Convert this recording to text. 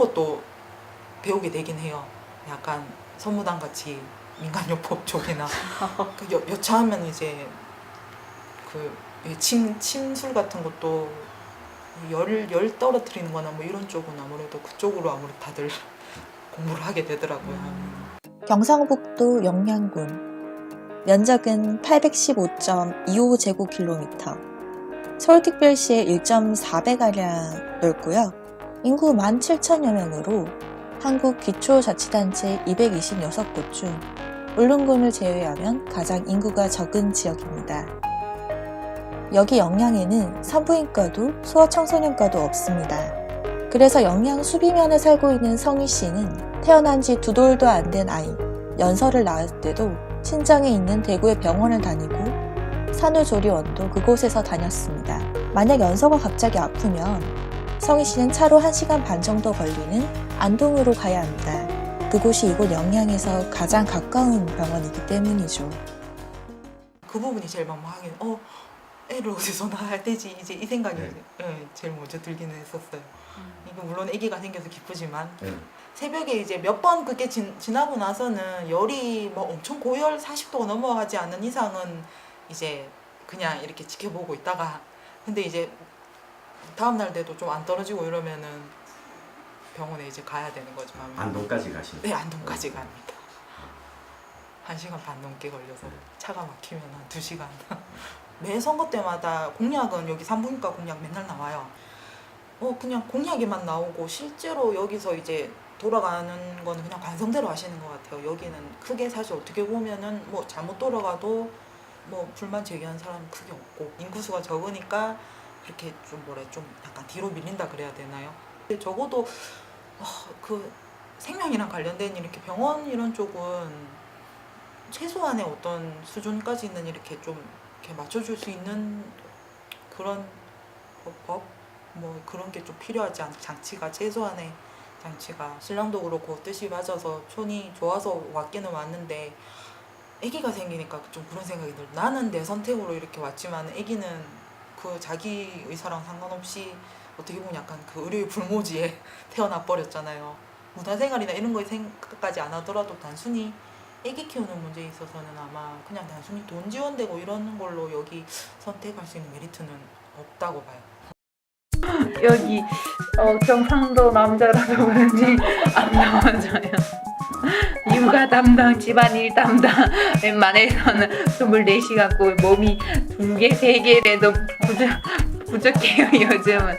것도 배우게 되긴 해요. 약간 선무당 같이 민간요법 쪽이나 그 여, 여차하면 이제 그 침 침술 같은 것도 열, 열 떨어뜨리는 거나 뭐 이런 쪽은 아무래도 그쪽으로 아무래도 다들 공부를 하게 되더라고요. 경상북도 영양군 면적은 815.25제곱킬로미터 서울특별시의 1.4배가량 넓고요. 인구 17,000여 명으로 한국 기초자치단체 226곳 중 울릉군을 제외하면 가장 인구가 적은 지역입니다. 여기 영양에는 산부인과도 소아청소년과도 없습니다. 그래서 영양 수비면에 살고 있는 성희 씨는 태어난 지 두 돌도 안 된 아이, 연설을 낳을 때도 친정에 있는 대구의 병원을 다니고 산후조리원도 그곳에서 다녔습니다. 만약 연서가 갑자기 아프면 성희 씨는 차로 1시간 반 정도 걸리는 안동으로 가야 합니다. 그곳이 이곳 영양에서 가장 가까운 병원이기 때문이죠. 그 부분이 제일 막막하긴 어 애를 어디서 낳아야 되지 이제 이 생각이 네. 예, 제일 먼저 들기는 했었어요. 이게 물론 아기가 생겨서 기쁘지만 네. 새벽에 이제 몇 번 그게 지, 지나고 나서는 열이 뭐 엄청 고열 40도가 넘어가지 않는 이상은 이제 그냥 이렇게 지켜보고 있다가 근데 이제 다음 날 돼도 좀 안 떨어지고 이러면은 병원에 이제 가야 되는 거죠. 안동까지 가신. 네 안동까지 갑니다. 한 시간 반 넘게 걸려서 차가 막히면 한 두 시간. 매 선거 때마다 공약은 여기 산부인과 공약 맨날 나와요. 어 그냥 공약에만 나오고 실제로 여기서 이제 돌아가는 거는 그냥 관성대로 하시는 것 같아요. 여기는 크게 사실 어떻게 보면은 뭐 잘못 돌아가도 뭐 불만 제기한 사람은 크게 없고 인구수가 적으니까 이렇게 좀 뭐래 좀 약간 뒤로 밀린다 그래야 되나요? 근데 적어도 어, 그 생명이랑 관련된 이렇게 병원 이런 쪽은 최소한의 어떤 수준까지는 이렇게 좀 이렇게 맞춰줄 수 있는 그런 법, 법? 뭐 그런 게 좀 필요하지 않 장치가 최소한의 장치가 신랑도 그렇고 뜻이 맞아서 촌이 좋아서 왔기는 왔는데 아기가 생기니까 좀 그런 생각이 들. 나는 내 선택으로 이렇게 왔지만 아기는 그 자기 의사랑 상관없이 어떻게 보면 약간 그 의료의 불모지에 태어나 버렸잖아요. 문화생활이나 이런 거에 생각까지 안 하더라도 단순히 아기 키우는 문제에 있어서는 아마 그냥 단순히 돈 지원되고 이러는 걸로 여기 선택할 수 있는 메리트는 없다고 봐요. 여기 어, 경상도 남자라서 그런지 안 나와져요. 육아 담당, 집안일 담당 웬만해서는 24시간 고 몸이 두 개, 세 개라도 부족, 부족해요 요즘은.